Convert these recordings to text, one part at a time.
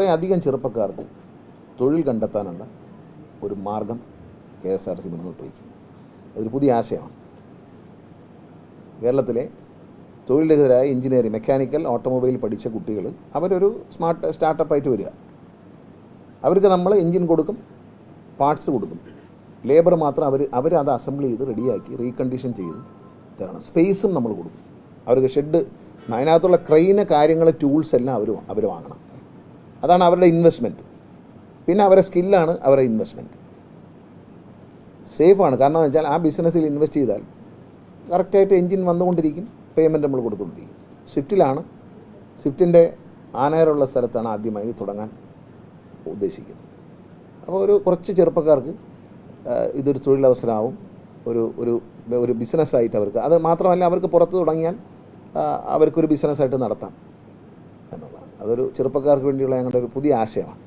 കുറേ അധികം ചെറുപ്പക്കാർക്ക് തൊഴിൽ കണ്ടെത്താനുള്ള ഒരു മാർഗം കെ എസ് ആർ സി മുന്നോട്ട് വയ്ക്കും അതൊരു പുതിയ ആശയമാണ്. കേരളത്തിലെ തൊഴിലരഹിതരായ എഞ്ചിനീയറിംഗ് മെക്കാനിക്കൽ ഓട്ടോമൊബൈൽ പഠിച്ച കുട്ടികൾ അവരൊരു സ്മാർട്ട് സ്റ്റാർട്ടപ്പായിട്ട് വരിക. അവർക്ക് നമ്മൾ എഞ്ചിൻ കൊടുക്കും പാർട്സ് കൊടുക്കും. ലേബർ മാത്രം അവർ അവരത് അസംബിൾ ചെയ്ത് റെഡിയാക്കി റീകണ്ടീഷൻ ചെയ്ത് തരണം. സ്പേസും നമ്മൾ കൊടുക്കും. അവർക്ക് ഷെഡ് അതിനകത്തുള്ള ക്രെയിന് കാര്യങ്ങൾ ടൂൾസ് എല്ലാം അവർ അവർ വാങ്ങണം. അതാണ് അവരുടെ ഇൻവെസ്റ്റ്മെന്റ് പിന്നെ അവരുടെ സ്കില്ലാണ് അവരുടെ ഇൻവെസ്റ്റ്മെന്റ് സേഫാണ് കാരണം എന്ന് വെച്ചാൽ ആ ബിസിനസ്സിൽ ഇൻവെസ്റ്റ് ചെയ്താൽ കറക്റ്റായിട്ട് എൻജിൻ വന്നുകൊണ്ടിരിക്കും പേയ്മെന്റ് നമ്മൾ കൊടുത്തുകൊണ്ടിരിക്കും. സ്വിഫ്റ്റിലാണ് സ്വിഫ്റ്റിന്റെ ആനയറുള്ള സ്ഥലത്താണ് ആദ്യമായി തുടങ്ങാൻ ഉദ്ദേശിക്കുന്നത്. അപ്പോൾ ഒരു കുറച്ച് ചെറുപ്പക്കാർക്ക് ഇതൊരു തൊഴിലവസരമാവും. ഒരു ഒരു ഒരു ബിസിനസ്സായിട്ട് അവർക്ക്. അത് മാത്രമല്ല അവർക്ക് പുറത്ത് തുടങ്ങിയാൽ അവർക്കൊരു ബിസിനസ്സായിട്ട് നടത്താം. അതൊരു ചെറുപ്പക്കാർക്ക് വേണ്ടിയുള്ള ഞങ്ങളുടെ ഒരു പുതിയ ആശയമാണ്.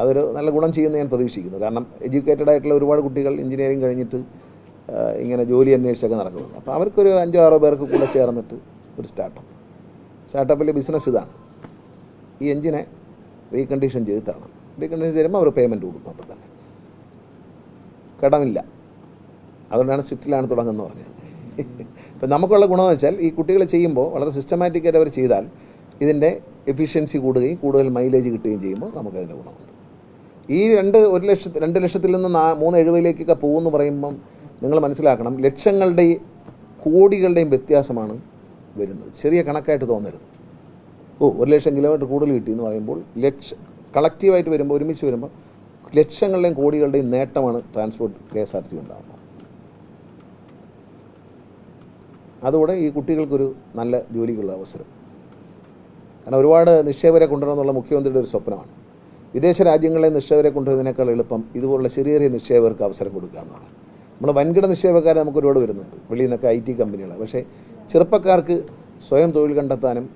അതൊരു നല്ല ഗുണം ചെയ്യുമെന്ന് ഞാൻ പ്രതീക്ഷിക്കുന്നു. കാരണം എഡ്യൂക്കേറ്റഡ് ആയിട്ടുള്ള ഒരുപാട് കുട്ടികൾ എഞ്ചിനീയറിങ് കഴിഞ്ഞിട്ട് ഇങ്ങനെ ജോലി അന്വേഷിച്ചൊക്കെ നടക്കുന്നുണ്ട്. അപ്പോൾ അവർക്കൊരു അഞ്ചോ ആറോ പേർക്ക് കൂടെ ചേർന്നിട്ട് ഒരു സ്റ്റാർട്ടപ്പ്. സ്റ്റാർട്ടപ്പിലെ ബിസിനസ് ഇതാണ്. ഈ എഞ്ചിനെ റീകണ്ടീഷൻ ചെയ്ത് തരണം. റീകണ്ടീഷൻ തരുമ്പോൾ അവർ പേയ്മെന്റ് കൊടുക്കും അപ്പോൾ തന്നെ. കടമില്ല. അതുകൊണ്ടാണ് സ്വിഫ്റ്റിലാണ് തുടങ്ങുന്നത് പറഞ്ഞത്. ഇപ്പം നമുക്കുള്ള ഗുണമെന്ന് വെച്ചാൽ ഈ കുട്ടികൾ ചെയ്യുമ്പോൾ വളരെ സിസ്റ്റമാറ്റിക്കായിട്ട് അവർ ചെയ്താൽ ഇതിന്റെ എഫിഷ്യൻസി കൂടുകയും കൂടുതൽ മൈലേജ് കിട്ടുകയും ചെയ്യുമ്പോൾ നമുക്കതിന്റെ ഗുണമുണ്ട്. ഈ രണ്ട് ഒരു ലക്ഷത്തി രണ്ട് ലക്ഷത്തിൽ നിന്ന് നാ മൂന്ന് എഴുപതിലേക്കൊക്കെ പോകുമെന്ന് പറയുമ്പം നിങ്ങൾ മനസ്സിലാക്കണം ലക്ഷങ്ങളുടെയും കോടികളുടെയും വ്യത്യാസമാണ് വരുന്നത്. ചെറിയ കണക്കായിട്ട് തോന്നരുത്. ഓ ഒരു ലക്ഷം കിലോമീറ്റർ കൂടുതൽ കിട്ടി എന്ന് പറയുമ്പോൾ ലക്ഷ കളക്റ്റീവായിട്ട് വരുമ്പോൾ ഒരുമിച്ച് വരുമ്പോൾ ലക്ഷങ്ങളുടെയും കോടികളുടെയും നേട്ടമാണ് transport K S R T ഉണ്ടാകുന്നത് അതുകൂടെ ഈ കുട്ടികൾക്കൊരു നല്ല ജോലിക്കുള്ള അവസരം. കാരണം ഒരുപാട് നിക്ഷേപരെ കൊണ്ടുവരണമെന്നുള്ള മുഖ്യമന്ത്രിയുടെ ഒരു സ്വപ്നമാണ്. വിദേശ രാജ്യങ്ങളെ നിക്ഷേപരെ കൊണ്ടുവരുന്നതിനേക്കാൾ എളുപ്പം ഇതുപോലുള്ള ചെറിയ ചെറിയ നിക്ഷേപകർക്ക് അവസരം കൊടുക്കുക എന്നാണ് നമ്മൾ വൻകിട നിക്ഷേപക്കാരെ നമുക്ക് ഒരുപാട് വരുന്നുണ്ട്. വെളിയിൽ നിന്നൊക്കെ ഐ ടി കമ്പനികൾ പക്ഷേ ചെറുപ്പക്കാർക്ക് സ്വയം തൊഴിൽ കണ്ടെത്താനും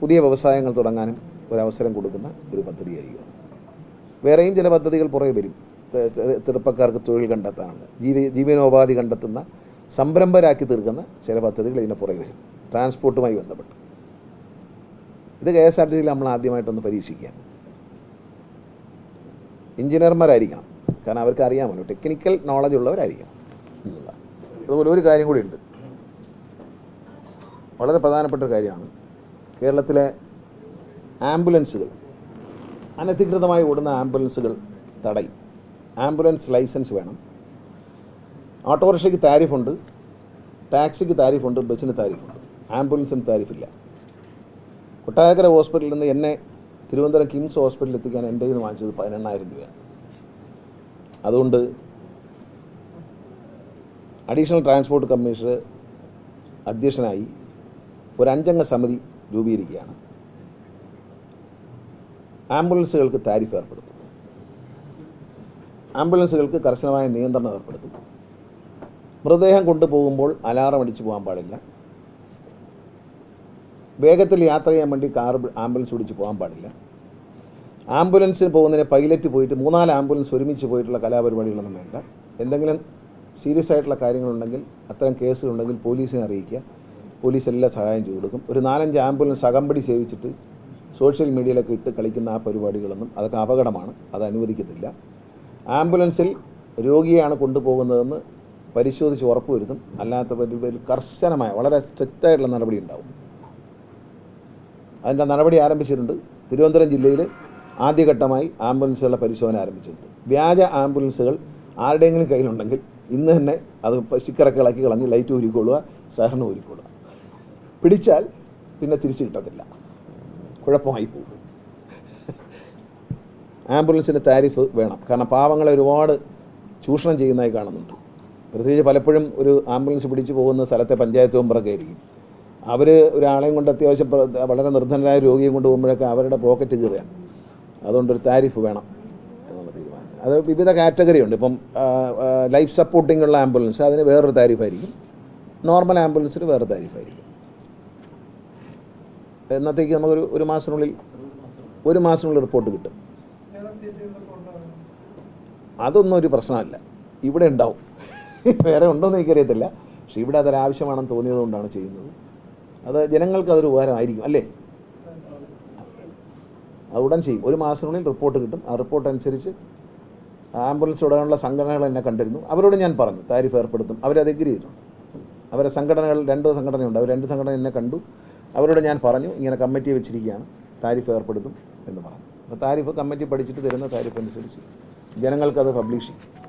പുതിയ വ്യവസായങ്ങൾ തുടങ്ങാനും ഒരവസരം കൊടുക്കുന്ന ഒരു പദ്ധതിയായിരിക്കും വേറെയും ചില പദ്ധതികൾ പുറകെ വരും. ചെറുപ്പക്കാർക്ക് തൊഴിൽ കണ്ടെത്താനുണ്ട്. ജീവ ജീവനോപാധി കണ്ടെത്തുന്ന സംരംഭരാക്കി തീർക്കുന്ന ചില പദ്ധതികൾ ഇതിന് പുറകെ വരും. ട്രാൻസ്പോർട്ടുമായി ബന്ധപ്പെട്ട്. ഇത് കെ എസ് ആർ ടി സിയിൽ നമ്മൾ ആദ്യമായിട്ടൊന്ന് പരീക്ഷിക്കുകയാണ്. എഞ്ചിനീയർമാരായിരിക്കണം. കാരണം അവർക്ക് അറിയാമല്ലോ ടെക്നിക്കൽ നോളജ് ഉള്ളവരായിരിക്കണം എന്നുള്ളതാണ്. അതുപോലെ ഒരു കാര്യം കൂടി ഉണ്ട്. വളരെ പ്രധാനപ്പെട്ട ഒരു കാര്യമാണ്. കേരളത്തിലെ ആംബുലൻസുകൾ അനധികൃതമായി ഓടുന്ന ആംബുലൻസുകൾ തടയും. ആംബുലൻസ് ലൈസൻസ് വേണം. ഓട്ടോറിക്ഷയ്ക്ക് താരിഫുണ്ട് ടാക്സിക്ക് താരിഫുണ്ട് ബസ്സിന് താരിഫുണ്ട്. ആംബുലൻസിന് താരിഫില്ല. കൊട്ടാരക്കര ഹോസ്പിറ്റലിൽ നിന്ന് എന്നെ തിരുവനന്തപുരം കിംസ് ഹോസ്പിറ്റലിൽ എത്തിക്കാൻ എന്റെ നിന്ന് വാങ്ങിച്ചത് പതിനെണ്ണായിരം രൂപയാണ്. അതുകൊണ്ട് അഡീഷണൽ ട്രാൻസ്പോർട്ട് കമ്മീഷണർ അധ്യക്ഷനായി ഒരു അഞ്ചംഗ സമിതി രൂപീകരിക്കുകയാണ്. ആംബുലൻസുകൾക്ക് താരിഫ് ഏർപ്പെടുത്തും. ആംബുലൻസുകൾക്ക് കർശനമായ നിയന്ത്രണം ഏർപ്പെടുത്തും. മൃതദേഹം കൊണ്ടുപോകുമ്പോൾ അലാറം അടിച്ചു പോകാൻ പാടില്ല. വേഗത്തിൽ യാത്ര ചെയ്യാൻ വേണ്ടി കാർ ആംബുലൻസ് പിടിച്ച് പോകാൻ പാടില്ല. ആംബുലൻസിന് പോകുന്നതിന് പൈലറ്റ് പോയിട്ട് മൂന്നാൽ ആംബുലൻസ് ഒരുമിച്ച് പോയിട്ടുള്ള കലാപരിപാടികളൊന്നും വേണ്ട. എന്തെങ്കിലും സീരിയസ് ആയിട്ടുള്ള കാര്യങ്ങളുണ്ടെങ്കിൽ അത്തരം കേസുകളുണ്ടെങ്കിൽ പോലീസിനെ അറിയിക്കുക. പോലീസ് എല്ലാ സഹായം ചെയ്തു കൊടുക്കും. ഒരു നാലഞ്ച് ആംബുലൻസ് അകമ്പടി സേവിച്ചിട്ട് സോഷ്യൽ മീഡിയയിലൊക്കെ ഇട്ട് കളിക്കുന്ന ആ പരിപാടികളൊന്നും അതൊക്കെ അപകടമാണ്. അത് അനുവദിക്കത്തില്ല. ആംബുലൻസിൽ രോഗിയാണ് കൊണ്ടുപോകുന്നതെന്ന് പരിശോധിച്ച് ഉറപ്പുവരുത്തും. അല്ലാത്ത കർശനമായ വളരെ സ്ട്രിക്റ്റായിട്ടുള്ള നടപടി ഉണ്ടാവും. അതിന്റെ നടപടി ആരംഭിച്ചിട്ടുണ്ട്. തിരുവനന്തപുരം ജില്ലയിൽ ആദ്യഘട്ടമായി ആംബുലൻസുകളുടെ പരിശോധന ആരംഭിച്ചിട്ടുണ്ട്. വ്യാജ ആംബുലൻസുകൾ ആരുടെയെങ്കിലും കയ്യിലുണ്ടെങ്കിൽ ഇന്ന് തന്നെ അത് സ്റ്റിക്കറൊക്കെ ഇളക്കി കളഞ്ഞ് ലൈറ്റ് ഊരിക്കൊള്ളുക സഹകരണം ഊരിക്കൊള്ളുക. പിടിച്ചാൽ പിന്നെ തിരിച്ചു കിട്ടത്തില്ല. കുഴപ്പമായി പോകും. ആംബുലൻസിന്റെ താരിഫ് വേണം. കാരണം പാവങ്ങളെ ഒരുപാട് ചൂഷണം ചെയ്യുന്നതായി കാണുന്നുണ്ട്. പ്രത്യേകിച്ച് പലപ്പോഴും ഒരു ആംബുലൻസ് പിടിച്ചു പോകുന്ന സ്ഥലത്തെ പഞ്ചായത്ത് മെമ്പറൊക്കെ ആയിരിക്കും അവർ ഒരാളെയും കൊണ്ട് അത്യാവശ്യം വളരെ നിർദ്ധനരായ രോഗിയെ കൊണ്ട് പോകുമ്പോഴൊക്കെ അവരുടെ പോക്കറ്റ് കീറുകയാണ്. അതുകൊണ്ടൊരു താരിഫ് വേണം എന്നുള്ള തീരുമാനത്തിന്. അത് വിവിധ കാറ്റഗറി ഉണ്ട് ഇപ്പം ലൈഫ് സപ്പോർട്ടിംഗ് ഉള്ള ആംബുലൻസ് അതിന് വേറൊരു താരിഫായിരിക്കും. നോർമൽ ആംബുലൻസിന് വേറെ താരിഫായിരിക്കും. എന്നത്തേക്ക് നമുക്കൊരു ഒരു മാസത്തിനുള്ളിൽ ഒരു മാസത്തിനുള്ളിൽ റിപ്പോർട്ട് കിട്ടും. അതൊന്നും ഒരു പ്രശ്നമല്ല. ഇവിടെ ഉണ്ടാവും. വേറെ ഉണ്ടോയെന്ന് എനിക്കറിയത്തില്ല. പക്ഷെ ഇവിടെ അതൊരു ആവശ്യമാണെന്ന് തോന്നിയതുകൊണ്ടാണ് ചെയ്യുന്നത്. അത് ജനങ്ങൾക്ക് അതൊരു ഉപകാരമായിരിക്കും അല്ലേ? അത് ഉടൻ ചെയ്യും. ഒരു മാസത്തിനുള്ളിൽ റിപ്പോർട്ട് കിട്ടും. ആ റിപ്പോർട്ട് അനുസരിച്ച് ആംബുലൻസ് ഉടനുള്ള സംഘടനകൾ എന്നെ കണ്ടിരുന്നു. അവരോട് ഞാൻ പറഞ്ഞു താരിഫ് ഏർപ്പെടുത്തും. അവരത് എഗ്രി ചെയ്തു. അവരെ സംഘടനകൾ രണ്ട് സംഘടനയുണ്ട്. അവർ രണ്ട് സംഘടന എന്നെ കണ്ടു. അവരോട് ഞാൻ പറഞ്ഞു ഇങ്ങനെ കമ്മിറ്റി വെച്ചിരിക്കുകയാണ്. താരിഫ് ഏർപ്പെടുത്തും എന്ന് പറഞ്ഞു. അപ്പോൾ താരിഫ് കമ്മിറ്റി പഠിച്ചിട്ട് തരുന്ന താരിഫ് അനുസരിച്ച് ജനങ്ങൾക്കത് പബ്ലിഷ് ചെയ്യും.